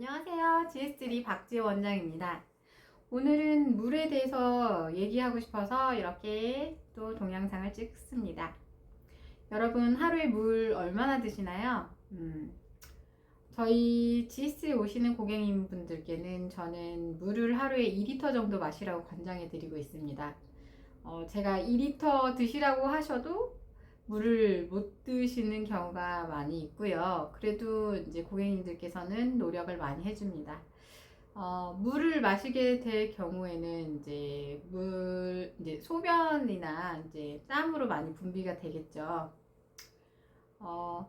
안녕하세요. GS3 박지호 원장입니다. 오늘은 물에 대해서 얘기하고 싶어서 이렇게 또 동영상을 찍습니다. 여러분 하루에 물 얼마나 드시나요? 음, 저희 GS에 오시는 고객님분들께는 저는 물을 하루에 2리터 정도 마시라고 권장해 드리고 있습니다. 어, 제가 2리터 드시라고 하셔도 물을 못 드시는 경우가 많이 있고요. 그래도 이제 고객님들께서는 노력을 많이 해줍니다. 어, 물을 마시게 될 경우에는 이제 물, 이제 소변이나 이제 땀으로 많이 분비가 되겠죠. 어,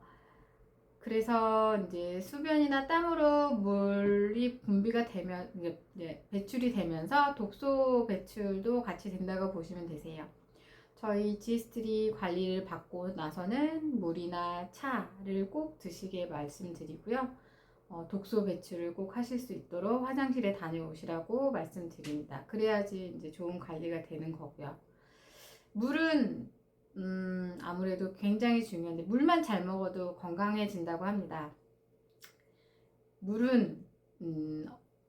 그래서 이제 수변이나 땀으로 물이 분비가 되면, 이제 네, 배출이 되면서 독소 배출도 같이 된다고 보시면 되세요. 저희 지스트리 관리를 받고 나서는 물이나 차를 꼭 드시게 말씀드리고요. 어, 독소 배출을 꼭 하실 수 있도록 화장실에 다녀오시라고 말씀드립니다. 그래야지 이제 좋은 관리가 되는 거고요. 물은 음, 아무래도 굉장히 중요한데 물만 잘 먹어도 건강해진다고 합니다. 물은 음,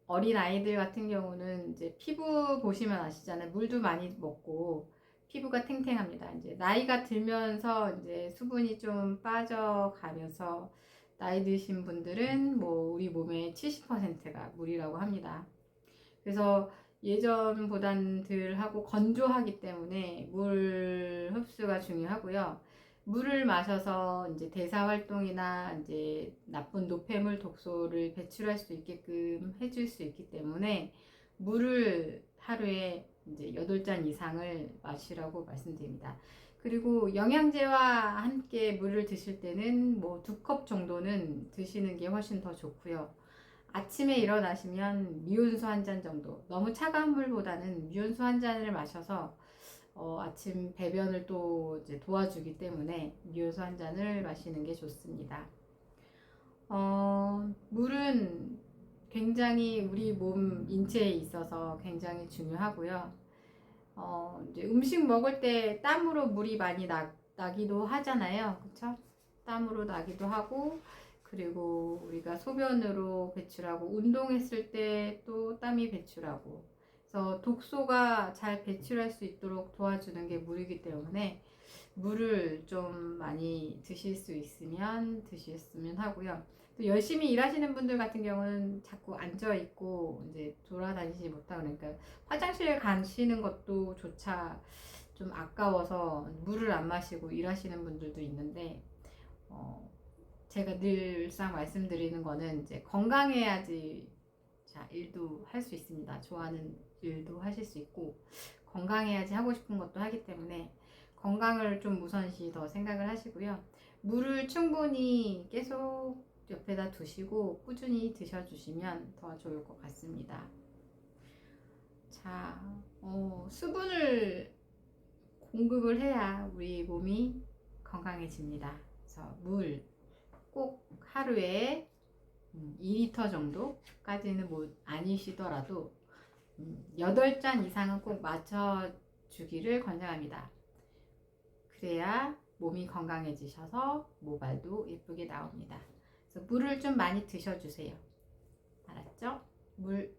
어린 아이들 같은 경우는 이제 피부 보시면 아시잖아요. 물도 많이 먹고 피부가 탱탱합니다. 이제 나이가 들면서 이제 수분이 좀 빠져가면서 나이 드신 분들은 뭐 우리 몸의 70%가 물이라고 합니다. 그래서 예전보단 덜 하고 건조하기 때문에 물 흡수가 중요하고요. 물을 마셔서 이제 대사 활동이나 이제 나쁜 노폐물 독소를 배출할 수 있게끔 해줄 수 있기 때문에 물을 하루에 이제 8잔 이상을 마시라고 말씀드립니다. 그리고 영양제와 함께 물을 드실 때는 뭐 두 컵 정도는 드시는 게 훨씬 더 좋고요. 아침에 일어나시면 미온수 한 잔 정도, 너무 차가운 물보다는 미온수 한 잔을 마셔서 어, 아침 배변을 또 도와주기 때문에 미온수 한 잔을 마시는 게 좋습니다. 어, 물은 굉장히 우리 몸 인체에 있어서 굉장히 중요하고요. 어, 이제 음식 먹을 때 땀으로 물이 많이 나, 나기도 하잖아요. 그쵸? 땀으로 나기도 하고, 그리고 우리가 소변으로 배출하고, 운동했을 때 또 땀이 배출하고, 그래서 독소가 잘 배출할 수 있도록 도와주는 게 물이기 때문에, 물을 좀 많이 드실 수 있으면 드셨으면 하고요. 또 열심히 일하시는 분들 같은 경우는 자꾸 앉아 있고 이제 돌아다니지 못하고 그러니까 화장실 가시는 것도 조차 좀 아까워서 물을 안 마시고 일하시는 분들도 있는데 어 제가 늘상 말씀드리는 거는 이제 건강해야지 자 일도 할 수 있습니다. 좋아하는 일도 하실 수 있고 건강해야지 하고 싶은 것도 하기 때문에 건강을 좀 우선시 더 생각을 하시고요. 물을 충분히 계속 옆에다 두시고 꾸준히 드셔주시면 더 좋을 것 같습니다. 자, 어, 수분을 공급을 해야 우리 몸이 건강해집니다. 그래서 물 꼭 하루에 2리터 정도까지는 뭐 아니시더라도 8잔 이상은 꼭 맞춰주기를 권장합니다. 그래야 몸이 건강해지셔서 모발도 예쁘게 나옵니다. 그래서 물을 좀 많이 드셔주세요. 알았죠? 물